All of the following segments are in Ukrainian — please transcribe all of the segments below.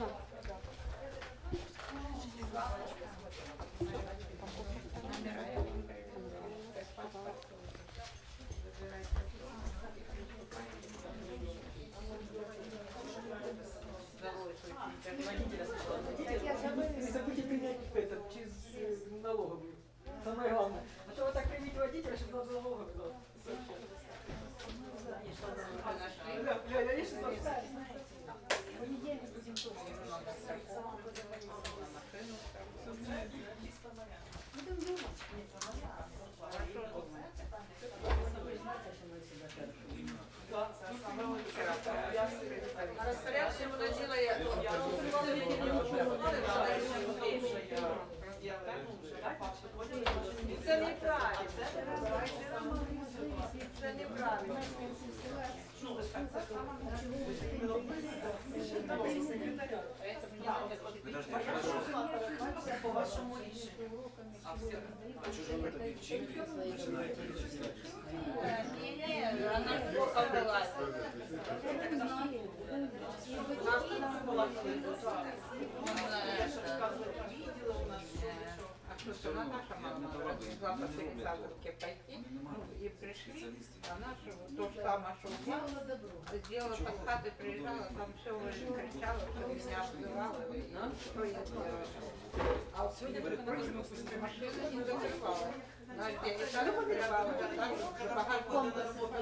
Так я забыла. Забудьте принять этот через налоговую. Це неправильно. Це неправильно. По вашому рішенню. А что же вы тогда чипы начинаете перечислять? Ні-ні, вона плохо була А что, сама наша мама привезла по Александровке пойти, ну, и пришли, она же вот то же самое, что ушла, сделала под хаты, приезжала, там все кричала, что меня обзывала, и что я делала. А вот сегодня только на возьму машину не закрывала. Но я не так закрывала, а так, что багажник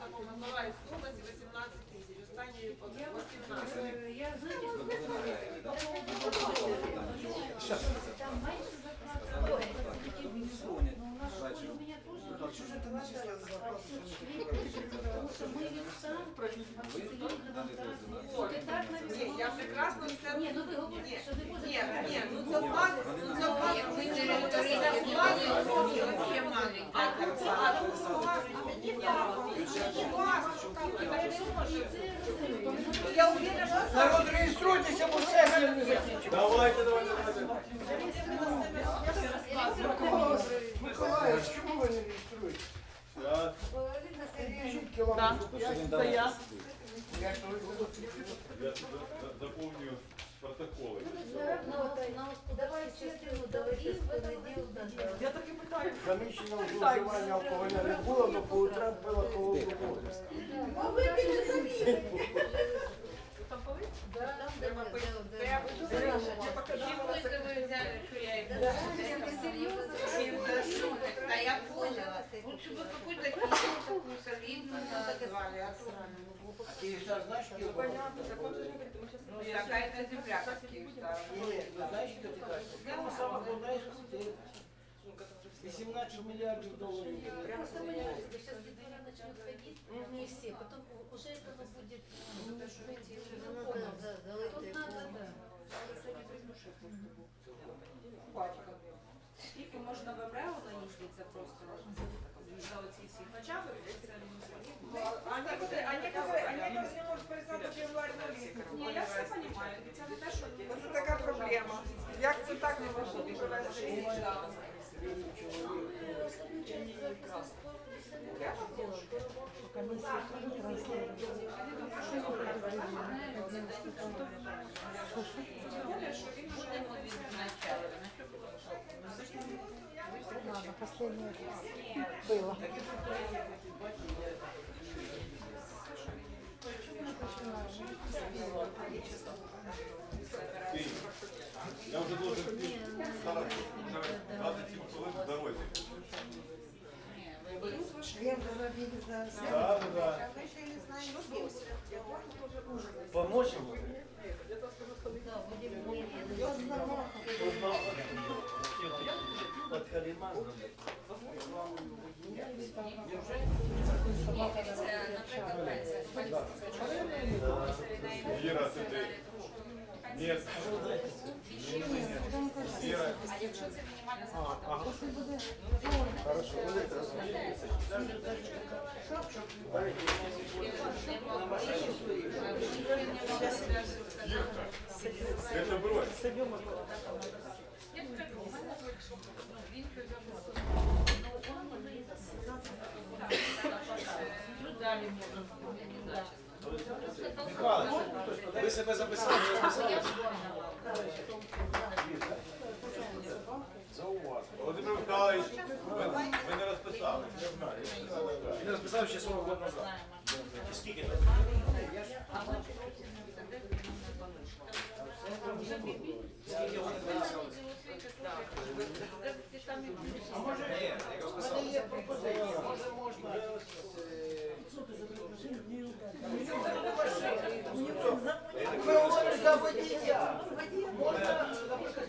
По Миколаївській області 18 тисяч. Останньої по 18. Я знаете, Ви предлагаєте, да? там меньше зарплата. Не дзвонять. Но у нас в школе у меня тоже А что же это начисляют зарплату? потому что мы ведь сам абсолютно Дали дозвіл на Вот и написано. я прекрасно все... Ні, ну ви говорите, що не буде. Ні, ні, ну це план, ну це Як ми ну, ну, уважно. Я уверена, Народ, реєструйтеся, бо сесія не закінчиться. Давайте, давайте, давайте. Миколаїв, чому ви не реєструєте? Так. Біжіть давай Я Я за- протоколи. Давай частину договорів, понеділ. Я так і питаю. Заміщено вживання алкоголя не було, але по утрам пила коло другого. Ви де ми Да я поняла. Лучше бы какую-то книгу такую солидную назвали. а то- А Київстар знаєш, що Ну, какая-то земля, как Киевстар. Ні, ви знаєш, що ти кажеш? Прямо саме одна із 18 мільярдів доларів. Просто мы сейчас дедуля начнет ходить, не все, потом уже это оно будет Скільки можна в МРЕО наїздитися просто за оці всі, хоча б це А некоторые, а некоторые, а некоторые не можуть перестати январного Ні, я все розумію. Це не те, що Це така проблема. Як це так не може бути? Будемо последнее было. Ти, Я вже должен ти зараз вже 27 хвилин в дорозі. Я была видела Так, так. Помочь йому? Да, будем мы От Халімана. Іра сидить. Ні. Іра. Ірка. Це брось. Михайлович, ви себе записали, не записали? Володимир Михайлович, ви, ви не розписали. Він розписав ще 40 років назад. Чи скільки там? Вони є пропозиції. Може, можна. За водія. Можна, наприклад,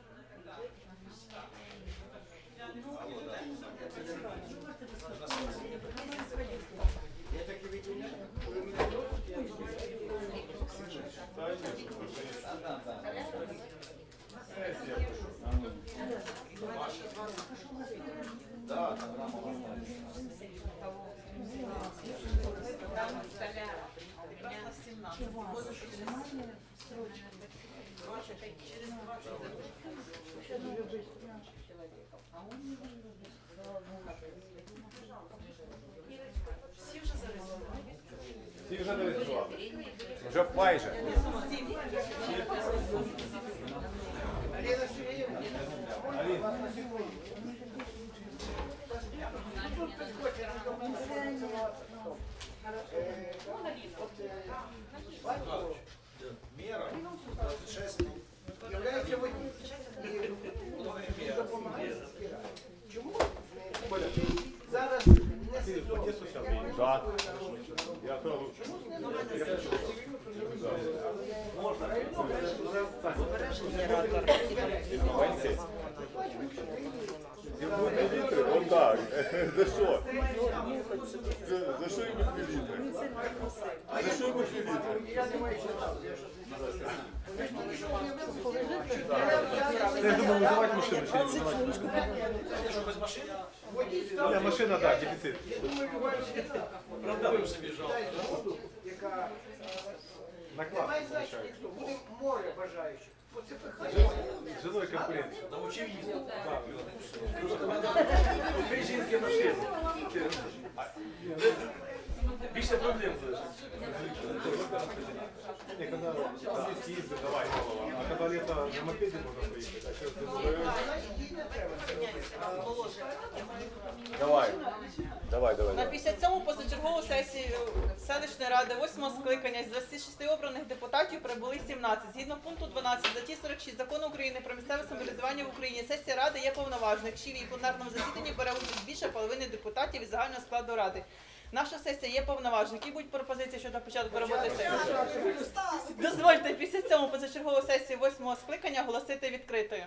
я так і відміняю. Коли мене просять, я Да, там рама важна. Там столя. Прекрасно 17. Виходить, що через 20, через 20 Всі вже зареєстровані. Всі вже зареєстрували. Вже майже. Аліна отак. За що? За- За що йому дві літри? За що йому дві літри? Я не маю читати. Я думаю, вызывать машину, ще не вызывать. Ти що без машини? Водій Не, став. машина, да, дефицит. Я думаю, бачите, Продав собі жалко. дай заводу, немає значення, хто буде море бажаючих. Оце. З женою конкуренція. Научив їздити. Дві жінки машини. Більше проблем буде. Не, когда английский язык, давай, голова. А когда лето на мопеде можно поехать, а сейчас ты называешь- Їй не треба це робити. Положення. Давай. Давай, давай, На давай. 57-му позачергову сесію селищної ради 8 скликання з 26 обраних депутатів прибули 17. Згідно пункту 12 статті 46 закону України про місцеве самоврядування в Україні, сесія ради є повноважною, якщо в її пленарному засіданні бере участь більше половини депутатів із загального складу ради. Наша сесія є повноважна. Які будуть пропозиції щодо початку роботи сесії? Дозвольте після цього позачергову сесію восьмого скликання оголосити відкритою.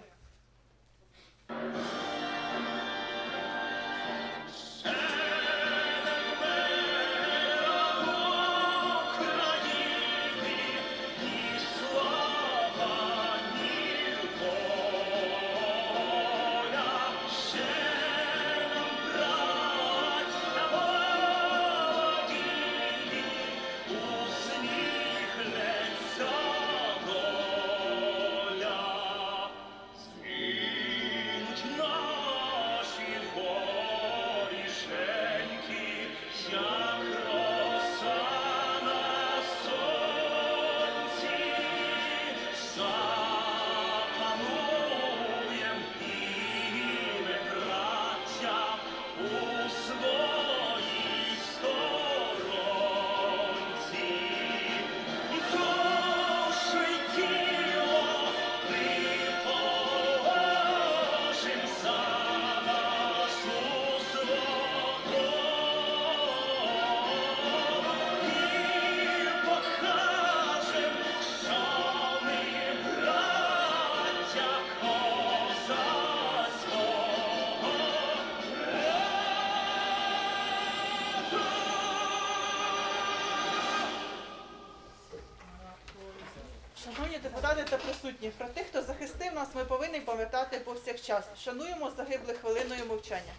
Шановні депутати та присутні, про тих, хто захистив нас, ми повинні пам'ятати повсякчас. Шануємо загиблих хвилиною мовчання.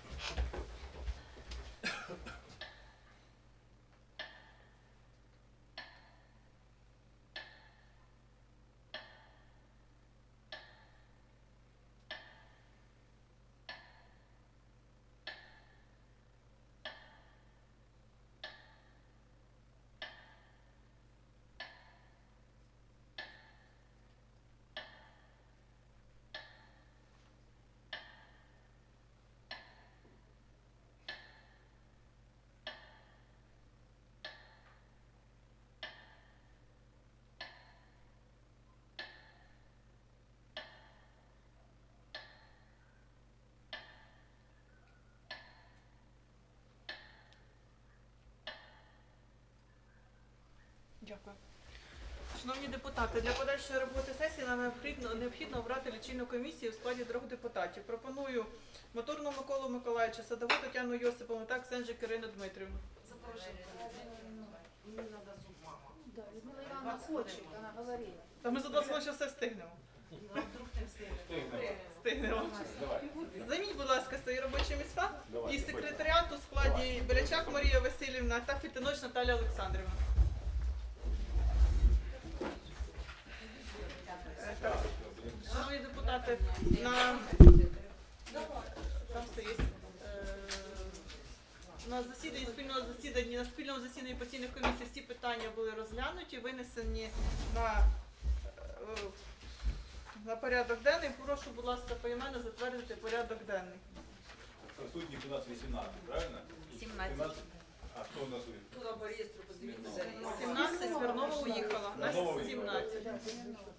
Дякую. Шановні депутати, для подальшої роботи сесії нам необхідно, необхідно обрати лічильну комісію у складі трьох депутатів. Пропоную Моторну Миколу Миколаївича, Садову Тетяну Йосиповну та Ксенжик Ірину Дмитрівну. Да, Людмила Ивановна хочет, она говорила. Та ми за 20 хвилин ще все встигнемо. Встигнемо. Займіть, будь ласка, свої робочі місця. І секретаріат у складі Белячак Марія Васильівна та Фітиноч Наталя Олександрівна. Е, так. Шановні депутати, на там все є. Е, На засіданні спільного засіданні на спільному засіданні постійних комісій всі питання були розглянуті, винесені на, е, на порядок денний. Прошу, будь ласка, поіменно затвердити порядок денний. Присутніх у нас 18, правильно? 17. А хто у нас є? 17 Смірнова уїхала. У нас Смірнова 17. Присутніх 17.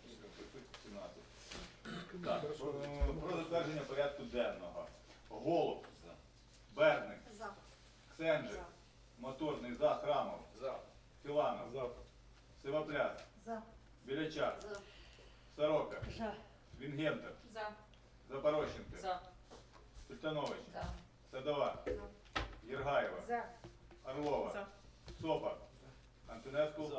Так, про, про затвердження порядку денного. Голуб. Берник. За. Ксенжик. Моторний за Храмов. За. Філанов. Сивопляс. За. Білячак. За. Сорока. За. Вінгентер. За. Запорощенко. За. Сультанович. За. Садова. Єргаєва. За. Орлова. За. Сопа. Антонеску.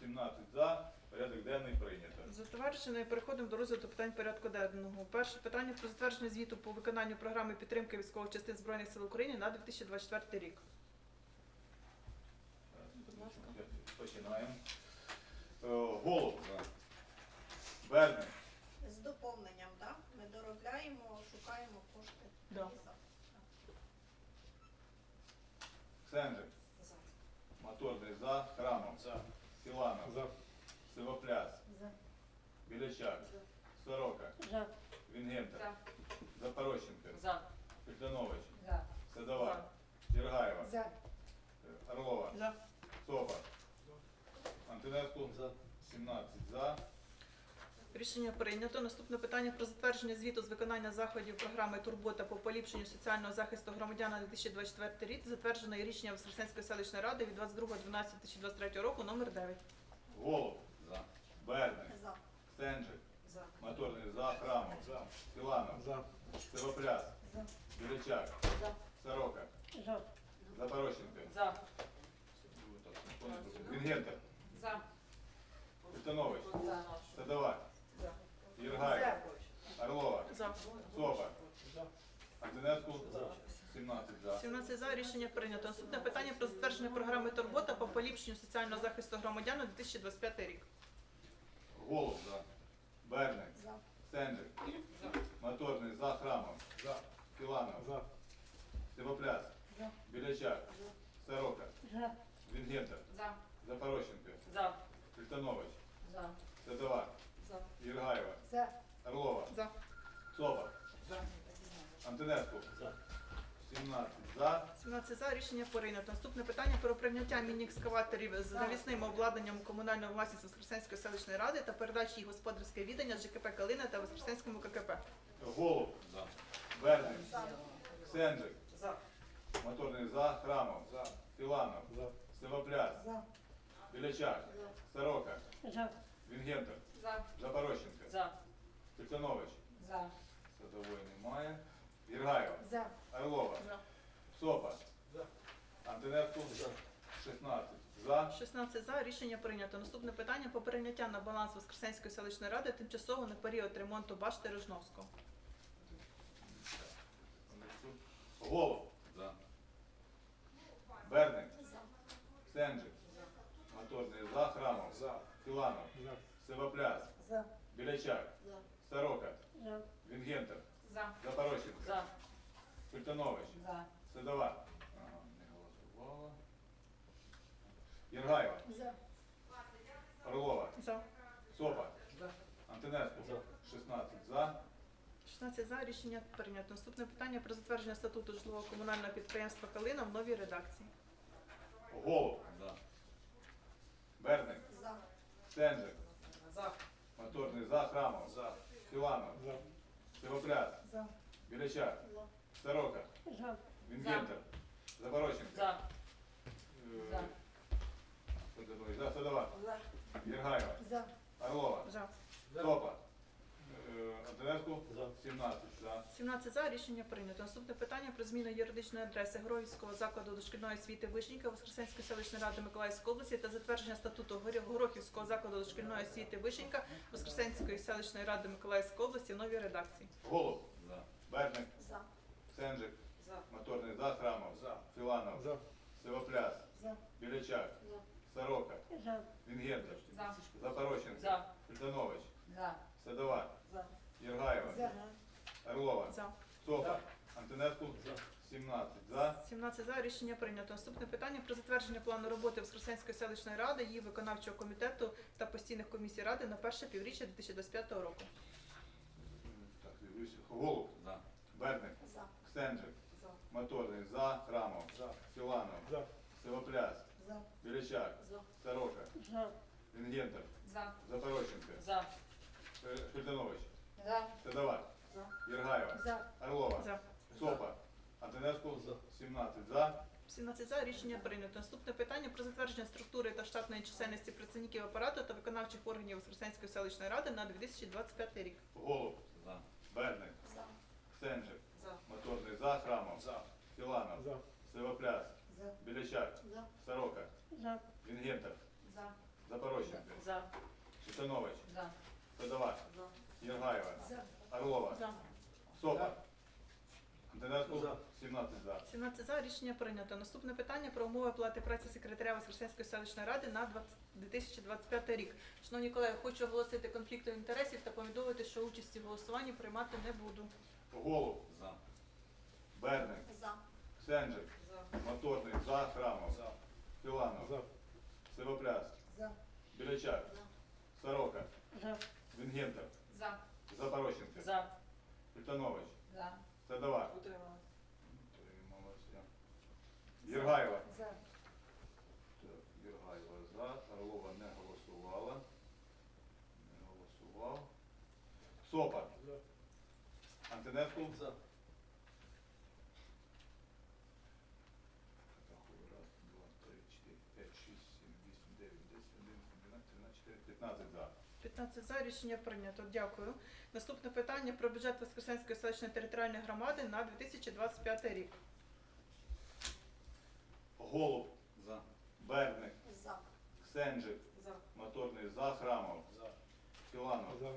17 за. Порядок денний прийнято. Затверджено і переходимо до розгляду питань порядку денного. Перше питання про затвердження звіту по виконанню програми підтримки військових частин Збройних сил України на 2024 рік. Починаємо. Е, Голуб. Берник. З доповненням, так? Ми доробляємо, шукаємо кошти. Да. Ксенжик. Моторний за. Храмов. За. Філанов. Сивопляс. За. Білячак. Сорока. За. Вінгентер. За. Запорощенко. За. Фільтанович. За. Садова. Єргаєва. За. Орлова. За. Сопа. Антонеску. 17 за. Рішення прийнято. Наступне питання про затвердження звіту з виконання заходів програми Турбота по поліпшенню соціального захисту громадян на 2024 рік, затверджене рішення Воскресенської селищної ради від 22.12.2023 року номер 9. Голуб. За. Берник. За. Ксенжик. За. Моторний за. Храмов. За. Філанов. За. Сивопляс. За. Білячак. За. Сорока. За. Запорощенко. За. Вінгентер. За. Фільтанович. За. Садова. За. Єргаєва. Орлова. За. Сопа. Антонеску. 17 за. 17 за. Рішення прийнято. Наступне питання про затвердження програми Турбота по поліпшенню соціального захисту громадян на 2025 рік. Голуб. За. Берник. За. Сенджик. Моторний за. Храмов. За. Філанов. За. Сивопляс. За. Білячак. Сорока. За. Вінгентер. За. Запорощенко. За. Фільтанович. За. Садова. За. Єргаєва. За. Орлова. За. Сопа. Антонеску. 17 за. 17 за. Рішення прийнято. Наступне питання про прийняття міні-екскаваторів з навісним обладнанням у комунальну власність Воскресенської селищної ради та передачі їх господарське віддання з ЖКП Калина та Воскресенському ККП. Голуб. За. Берник. За. Сенджик. За. Моторний за. Храмов. За. Філанов. За. Сивопляс. За. Білячак. Сорока. За. Вінгентер. За. Запорощенко. За. Фільтанович. За. Садової немає. Єргаєва. За. Орлова. За. Сопа. За. Антонеску. 16 за. 16 за. Рішення прийнято. Наступне питання про прийняття на баланс Воскресенської селищної ради тимчасово на період ремонту башти Рожновського. Голуб. За. Берник. Сенджик. Моторний за. Храмов. За. Філанов. За. Сивопляс. За. Білячак. За. Сорока. За. Вінгентер. За. Запорощенко. За. Фільтанович. За. Садова. Ага, не голосувала. Єргаєва. За. Орлова. За. Сопа. За. Антонеску. 16 за. 16 за. Рішення прийнято. Наступне питання про затвердження статуту житлового комунального підприємства Калина в новій редакції. Голуб. Берник. За. Сенджик. За. Моторний за. Храмов. За. Філанов. За. Сивопляс. За. Білячак. За. Сорока. За. Вінгентер. Запорощенко. За. За. Федорович, за. Садова. За. Єргаєва. За. Орлова. За. Сопа. Е, Антонеску. За. 17 за. 17 за рішення прийнято. Наступне питання про зміну юридичної адреси Грохівського закладу дошкільної освіти Вишенька Воскресенської селищної ради Миколаївської області та затвердження статуту Горохівського закладу дошкільної освіти Вишенька Воскресенської селищної ради Миколаївської області в новій редакції. Голуб. Берник. За. Сенжик. За. Моторний за. Храмов. За. Філанов. За. Сивопляс. За. Білячак. За. Сорока. За. Вінгендер. За. Запорощенко. За. Фельданович. За. Садова. За. Єргаєва. За. Орлова. За. Сопа. Антонеску. 17 за. 17 за рішення прийнято. Наступне питання про затвердження плану роботи Воскресенської селищної ради, її виконавчого комітету та постійних комісій ради на перше півріччя 2025 року. Так, дивлюся. Голуб. За. Берник. За. Сенжик. Моторний за. Храмов. За. Філанов. За. Сивопляс. За. Білячак. За. Сорока. За. Вінгендер. За. Запорощенко. За. Фе- Фельданович. За. Садова. За. Єргаєва. За. Орлова. За. Сопа. Антонеску. За. 17 за. 17 за рішення прийнято. Наступне питання про затвердження структури та штатної чисельності працівників апарату та виконавчих органів Воскресенської селищної ради на 2025 рік. Голуб. За. Берник. За. Сенжик. За. Моторний за. Храмов. За. Філанов. За. Сивопляс. За. Білячак. За. Сорока. За. Вінгендер. За. Запорощенко. За. Шитанович. За. Садова. За. Єргаєва. За. Орлова. За. Сопа. Антонеску. За. 17 за. 17 за рішення прийнято. Наступне питання про умови оплати праці секретаря Воскресенської селищної ради на 20 2025 рік. Шановні колеги, хочу оголосити конфлікт інтересів та повідомити, що участі в голосуванні приймати не буду. Голуб. За. Берник. За. Сенжик. За. Моторний за. Храмов. За. Філанов. За. Сивопляс. За. Білячак. Сорока. За. Вінгендер. За. Запорощенко. За. Фельтанович. За. Садова. Утрималась. Утрималася. Єргаєва. За. Єргаєва за. Орлова не голосувала. Не голосував. Сопа. За. Антонеску. За. 15 за. 15 за. Рішення прийнято. Дякую. Наступне питання про бюджет Воскресенської селищної територіальної громади на 2025 рік. Голуб. За. Берник. За. Ксенджик. За. Моторний за. Храмов. За. Філанов. За.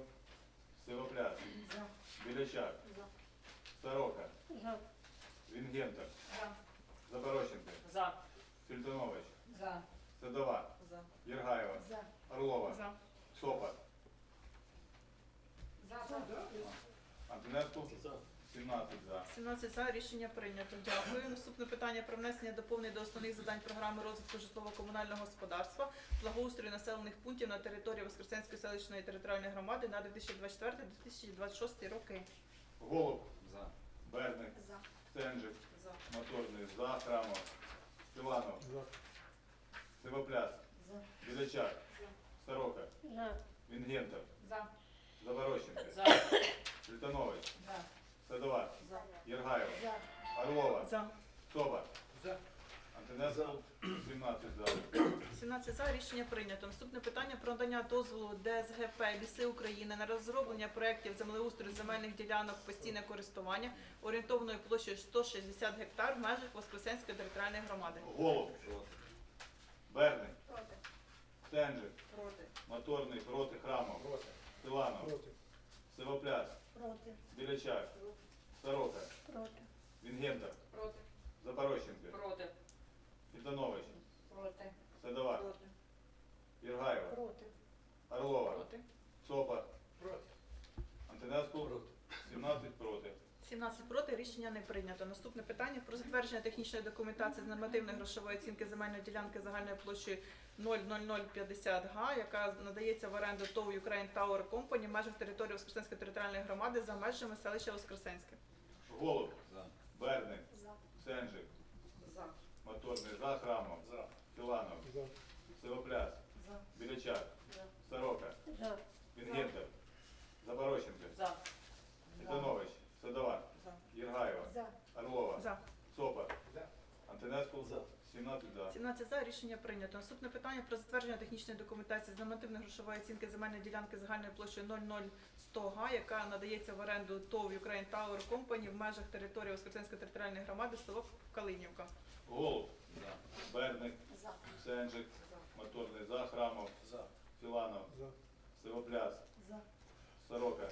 Сивопляс. За. Білячак. За. Сорока. За. Вінгентер. За. Запорощенко. За. Фільтонович. За. Седова. За. Єргаєва. За. Орлова. За. Сопа. За. Антонеску. За. 17 за. 17 за рішення прийнято. Дякую. Наступне питання про внесення доповнень до основних завдань програми розвитку житлово-комунального господарства, благоустрою населених пунктів на території Воскресенської селищної територіальної громади на 2024-2026 роки. Голуб. За. Берник. За. Сенжик. За. Моторний за. Храмов. Філанов. За. Сивопляс. За. Білячак. Сорока. За. Вінгентер. За. Запорощенко. За. Фельтанович. За. Садова. За. Єргаєва. За. Орлова. За. Сопа. За. Антонеску. 17 за. 17 за рішення прийнято. Наступне питання про надання дозволу ДСГП Ліси України на розроблення проєктів землеустрою земельних ділянок постійне користування орієнтовною площею 160 гектар в межах Воскресенської територіальної громади. Голуб. Берник. Проти. Сенжик. Проти. Моторний проти Храмов. Проти. Філанов. Проти. Сивопляс. Проти. Білячак. Сорока. Проти. Вінгентер. Проти. Запорощенко. Проти. Фельтанович. Проти. Садова. Проти. Єргаєва. Проти. Орлова. Проти. Сопа. Проти. Антонеску. Проти. 17 проти. 17 проти рішення не прийнято. Наступне питання про затвердження технічної документації з нормативної грошової оцінки земельної ділянки загальною площею 00050 га, яка надається в оренду ТОВ Ukraine Tower Company в межах території Воскресенської територіальної громади за межами селища Воскресенське. Голуб. За. Берник. За. Сенжик. За. Моторний за. Храмов. За. Філанов. За. Сивопляс. За. Білячак. За. Сорока. За. Вінгентер. Запорощенко. За. Фельтанович. Садова. За. Єргаєва. За. Орлова. За. Сопа. За. Антонеску. За. 17 за. 17 за рішення прийнято. Наступне питання про затвердження технічної документації з нормативно-грошової оцінки земельної ділянки загальною площею 00100 га, яка надається в оренду ТОВ Ukraine Tower Company в межах території Воскресенської територіальної громади село Калинівка. Голуб. Берник. Сенджик. Моторний за. Храмов. Філанов. Сивопляс. Сорока.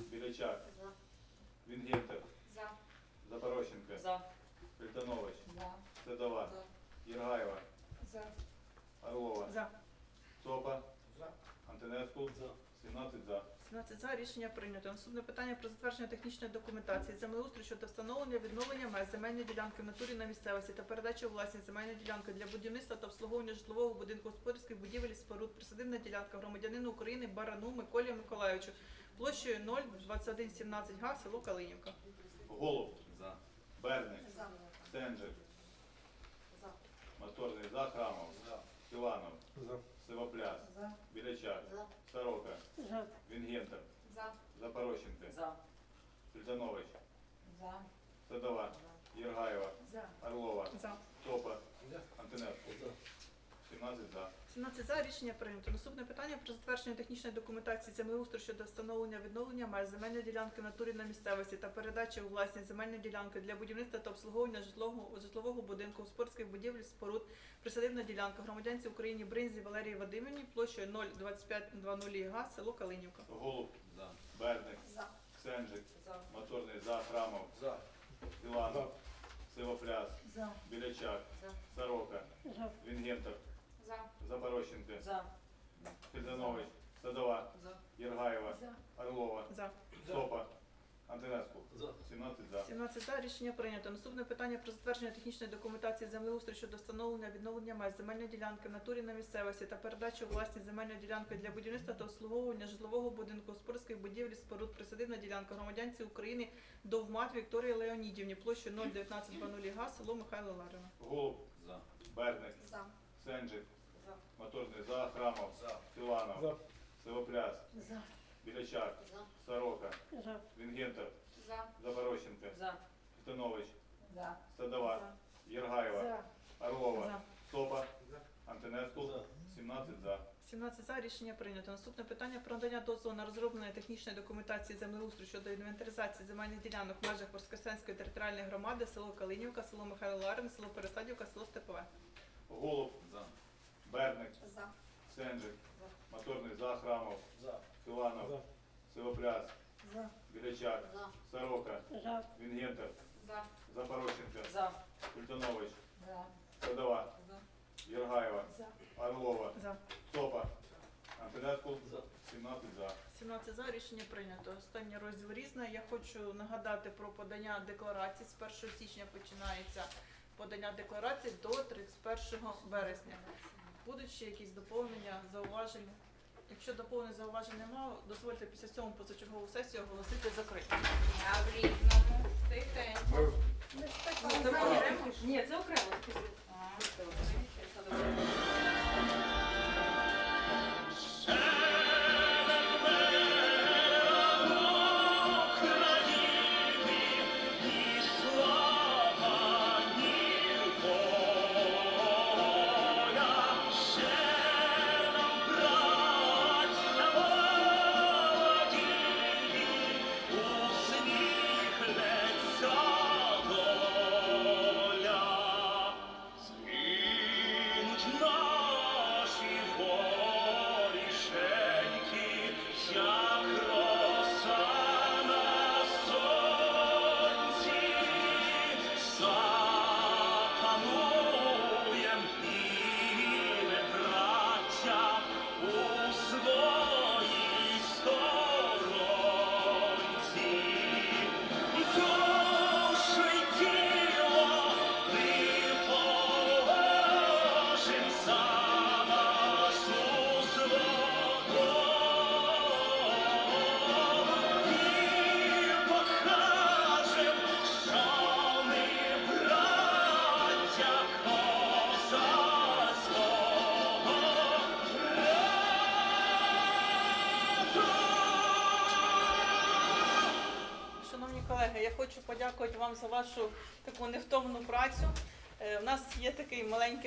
Білячак. Вінгентер. За. Запорощенко. За. Фельтанович. Седова. Єргаєва. Орлова. За. Цопа. Антонеску. 17 за. 17 за рішення прийнято. Наступне питання про затвердження технічної документації землеустрою щодо встановлення відновлення меж земельної ділянки в натурі на місцевості та передачі у власність земельної ділянки для будівництва та обслуговування житлового будинку господарських будівель і споруд присадибна ділянка громадянину України Барану Миколі Миколайовичу площею 02117 га село Калинівка. Голуб. Берник. Сенджик. Моторний за. Храмов. Філанов. Сивопляс. Білячак. Сорока. Вінгентер. За. Запорощенко. За. Фельтанович. Садова. Єргаєва. Орлова. За. Цопа. Антонеску. 17 за. 17 за рішення прийнято. Наступне питання про затвердження технічної документації землеустрою щодо встановлення відновлення меж земельної ділянки натурі на місцевості та передачі у власність земельної ділянки для будівництва та обслуговування житлового, житлового будинку, спортських будівель, споруд, присадибна ділянка громадянці України Бринзі Валерії Вадимівні площею 02520 га село Калинівка. Голуб. Берник. Сенджик. За. Моторний за. Храмов. Філанов. Сивопляс. Білячак. За. Сорока. Вінгентер. За. Запорощенко. За. Фельданович. Садова. За. Єргаєва. Орлова. За. Цопа. Антонеску. 17 за. 17 за рішення прийнято. Наступне питання про затвердження технічної документації землеустрою щодо встановлення відновлення меж земельної ділянки в натурі на місцевості та передачі у власність земельної ділянки для будівництва та обслуговування житлового будинку, спортських будівель, споруд, присадибна ділянка громадянці України Довмат Вікторії Леонідівні площею 01920 га, село Михайло Ларина. Голуб. Берник. Сенджик. Моторний за. Храмов. Філанов. Сивопляс. Білячак. Сорока. Вінгентер. За. Запорощенко. За. Фельтанович. Садова. Єргаєва. Орлова. За. Цопа. Антонеску. 17 за. 17 за рішення прийнято. Наступне питання про надання дозволу на розроблення технічної документації землеустрою щодо інвентаризації земельних ділянок в межах Воскресенської територіальної громади, село Калинівка, село Михайло Ларин, село Пересадівка, село Степове. Голуб. За. Берник. За. Сенджик. За. Моторний за. Храмов. За. Філанов. Сивопляс. Білячак. Сорока. Вінгентер. За. Запорощенко. За. Фельтанович. Садова. Єргаєва. Орлова. За. Цопа. Антонеску. 17 за. 17 за рішення прийнято. Останній розділ різне. Я хочу нагадати про подання декларацій. З 1 січня починається подання декларацій до 31 вересня. Будуть ще якісь доповнення, зауваження? Якщо доповнень зауважень немає, дозвольте після цього позачергову сесію оголосити закритою. А в різному тихенько. Ні, це окремо. Хочу подякувати вам за вашу таку невтомну працю. Е, У нас є такий маленький